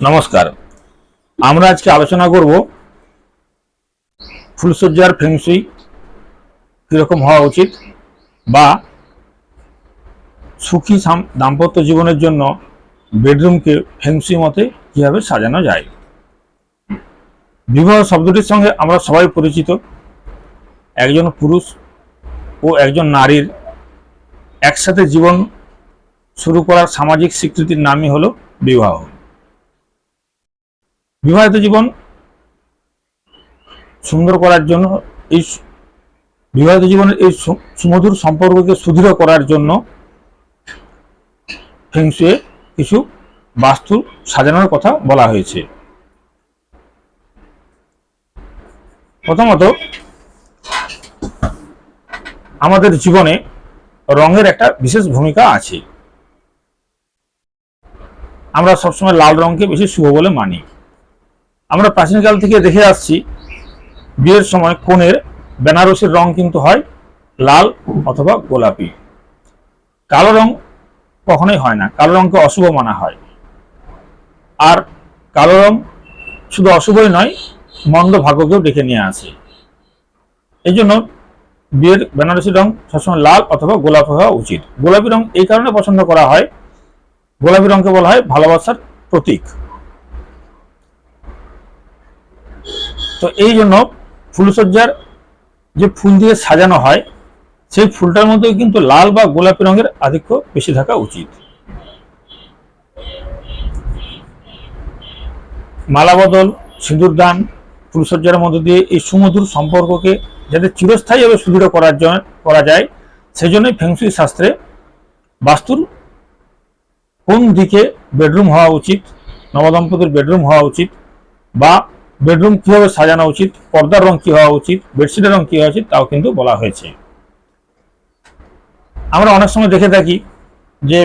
নমস্কার। আমরা আজকে আলোচনা করব ফুলসজ্জার ফেংসুই কীরকম হওয়া উচিত বা সুখী দাম্পত্য জীবনের জন্য বেডরুমকে ফেংসুই মতে কীভাবে সাজানো যায়। বিবাহ শব্দটির সঙ্গে আমরা সবাই পরিচিত। একজন পুরুষ ও একজন নারীর একসাথে জীবন শুরু করার সামাজিক স্বীকৃতির নামই হলো বিবাহ। বিবাহিত জীবন সুন্দর করার জন্য, এই বিবাহিত জীবনের এই সুমধুর সম্পর্ককে সুদৃঢ় করার জন্য ফেংসুয়ে কিছু বাস্তু সাজানোর কথা বলা হয়েছে। প্রথমত, আমাদের জীবনে রঙের একটা বিশেষ ভূমিকা আছে। আমরা সবসময় লাল রঙকে বেশি শুভ বলে মানি। আমরা প্রাচীনকাল থেকে দেখে আসছি, বিয়ের সময় কোণের বেনারসির রং কিন্তু হয় লাল অথবা গোলাপি। কালো রং কখনোই হয় না, কালো রংকে অশুভ মানা হয়। আর কালো রং শুধু অশুভই নয়, মন্দ ভাগ্যকেও ডেকে নিয়ে আসে। এই জন্য বিয়ের বেনারসি রং সবসময় লাল অথবা গোলাপি হওয়া উচিত। গোলাপি রং এই কারণে পছন্দ করা হয়, গোলাপি রংকে বলা হয় ভালোবাসার প্রতীক। তো এই জন্য ফুলসজ্জার যে ফুল দিয়ে সাজানো হয়, সেই ফুলটার মধ্যে কিন্তু লাল বা গোলাপি রঙের আধিক্য বেশি থাকা উচিত। মালা বদল, সিঁদুর দান ফুলসজ্জার মধ্য দিয়ে এই সুমধুর সম্পর্ককে যাতে চিরস্থায়ীভাবে সুদৃঢ় করার জন্য করা যায়, সেজন্যই ফেংসুই শাস্ত্রে বাস্তুর কোন দিকে বেডরুম হওয়া উচিত, নবদম্পতির বেডরুম হওয়া উচিত বা বেডরুম কীভাবে সাজানো উচিত, পর্দার রং কি হওয়া উচিত, বেডশিটের রং কি হওয়া উচিত, তাও কিন্তু বলা হয়েছে। আমরা অনেক সময় দেখে থাকি যে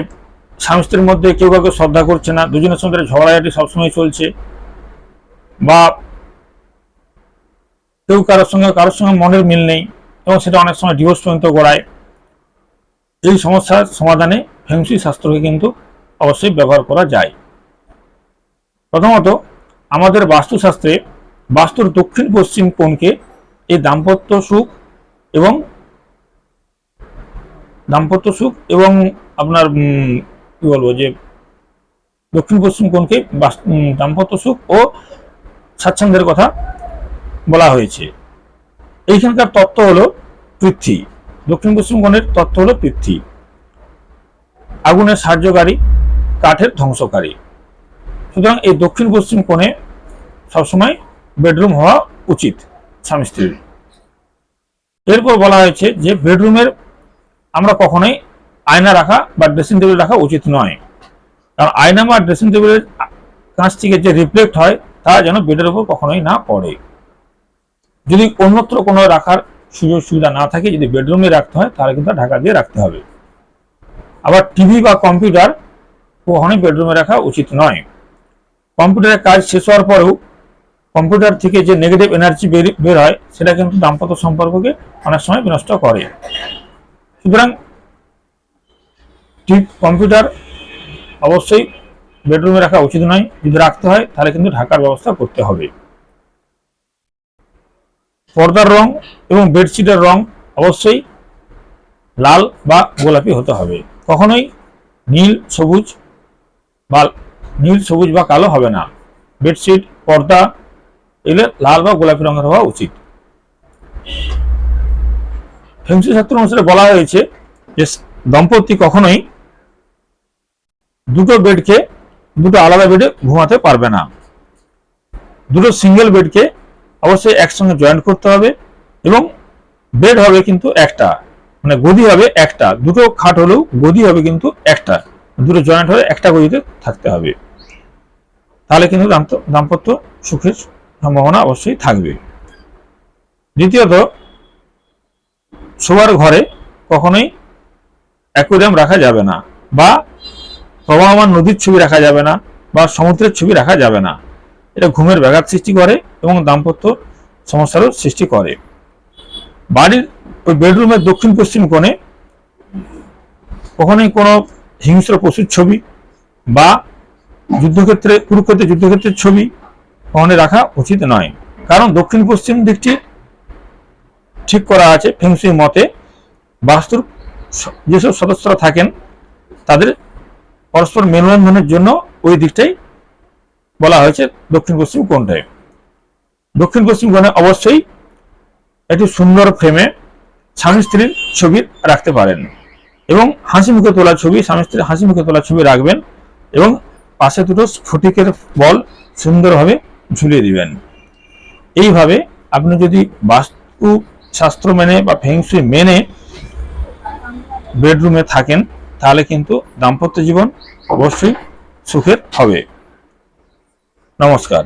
স্বামী স্ত্রীর মধ্যে কেউ কাউকে শ্রদ্ধা করছে না, দুজনের সঙ্গে ঝগড়াঝাটি সবসময় চলছে বা কেউ কারোর সঙ্গে কারোর সঙ্গে মনের মিল নেই এবং সেটা অনেক সময় ডিভোর্স পর্যন্ত গড়ায়। এই সমস্যার সমাধানে ফেংসুই শাস্ত্রকে কিন্তু অবশ্যই ব্যবহার করা যায়। প্রথমত আমাদের বাস্তুশাস্ত্রে বাস্তুর দক্ষিণ পশ্চিম কোণকে এই দাম্পত্য সুখ এবং দাম্পত্য সুখ এবং আপনার কি বলব যে দক্ষিণ পশ্চিম কোণকে দাম্পত্য সুখ ও স্বাচ্ছন্দ্যের কথা বলা হয়েছে। এইখানকার তত্ত্ব হলো পৃথ্বী। দক্ষিণ পশ্চিম কোণের তত্ত্ব হলো পৃথ্বী। আগুনের সাহায্যকারী, কাঠের ধ্বংসকারী। সুতরাং এই দক্ষিণ পশ্চিম কোণে সবসময় বেডরুম হওয়া উচিত স্বামী স্ত্রীর। এরপর বলা হয়েছে যে বেডরুমের আমরা কখনোই আয়না রাখা বা ড্রেসিং টেবিল রাখা উচিত নয়। কারণ আয়না বা ড্রেসিং টেবিলের কাছ থেকে যে রিফ্লেক্ট হয় তা যেন বেডের উপর কখনোই না পড়ে। যদি অন্যত্র কোনো রাখার সুযোগ সুবিধা না থাকে যদি বেডরুমে রাখতে হয় তাহলে কিন্তু ঢাকা দিয়ে রাখতে হবে। আবার টিভি বা কম্পিউটার কখনোই বেডরুমে রাখা উচিত নয়। কম্পিউটারের কাজ শেষ হওয়ার পরেও কম্পিউটার থেকে যে নেগেটিভ এনার্জি বের হয় সেটা কিন্তু দাম্পত্য সম্পর্ককে অনেক সময় বিনষ্ট করে। সুতরাং টিপ কম্পিউটার অবশ্যই বেডরুমে রাখা উচিত নয়। যদি রাখতে হয়, তাহলে কিন্তু ঢাকার ব্যবস্থা করতে হবে। পর্দার রং এবং বেডশিটের রং অবশ্যই লাল বা গোলাপি হতে হবে। কখনোই নীল, সবুজ বা নীল, সবুজ বা কালো হবে না। বেডশিট পর্দা এগুলো লাল বা গোলাপি রঙের হওয়া উচিত। ফেংসি শাস্ত্র অনুসারে বলা হয়েছে যে, দম্পতি কখনোই দুটো বেডকে, দুটো আলাদা বেডে ঘুমাতে পারবে না। দুটো সিঙ্গেল বেডকে অবশ্যই একসঙ্গে জয়েন্ট করতে হবে এবং বেড হবে কিন্তু একটা মানে গদি হবে একটা। দুটো খাট হলেও গদি হবে কিন্তু একটা। দুটো জয়েন্ট হলে একটা গদিতে থাকতে হবে। তাহলে কিন্তু দাম্প- দাম্পত্য সুখের সম্ভাবনা অবশ্যই থাকবে। দ্বিতীয়ত, শোবার ঘরে কখনোই অ্যাকোরিয়াম রাখা যাবে না বা প্রবাহমান নদীর ছবি রাখা যাবে না বা সমুদ্রের ছবি রাখা যাবে না। এটা ঘুমের ব্যাঘাত সৃষ্টি করে এবং দাম্পত্য সমস্যারও সৃষ্টি করে। বাড়ির ওই বেডরুমের দক্ষিণ পশ্চিম কোণে কখনোই কোনো হিংস্র পশুর ছবি বা যুদ্ধক্ষেত্রে কুরুক্ষেত্রে যুদ্ধক্ষেত্রের ছবি কখনোই রাখা উচিত নয়। কারণ দক্ষিণ পশ্চিম দিকটি ঠিক করা আছে ফেংসুই মতে। বাস্তুর যেসব সদস্যরা থাকেন, তাদের পরস্পর মেলবন্ধনের জন্য ওই দিকটাই বলা হয়েছে দক্ষিণ পশ্চিম কোণটায়। দক্ষিণ পশ্চিম কোণে অবশ্যই একটি সুন্দর ফ্রেমে স্বামী স্ত্রীর ছবি রাখতে পারেন এবং হাসি মুখে তোলা ছবি, স্বামী স্ত্রীর হাসি মুখে তোলা ছবি রাখবেন এবং পাশে দুটো স্ফটিকের বল সুন্দরভাবে ঝুলিয়ে দিবেন। এইভাবে আপনি যদি বাস্তু শাস্ত্র মেনে বা ফেংসুই মেনে বেডরুমে থাকেন, তাহলে কিন্তু দাম্পত্য জীবন অবশ্যই সুখের হবে। নমস্কার।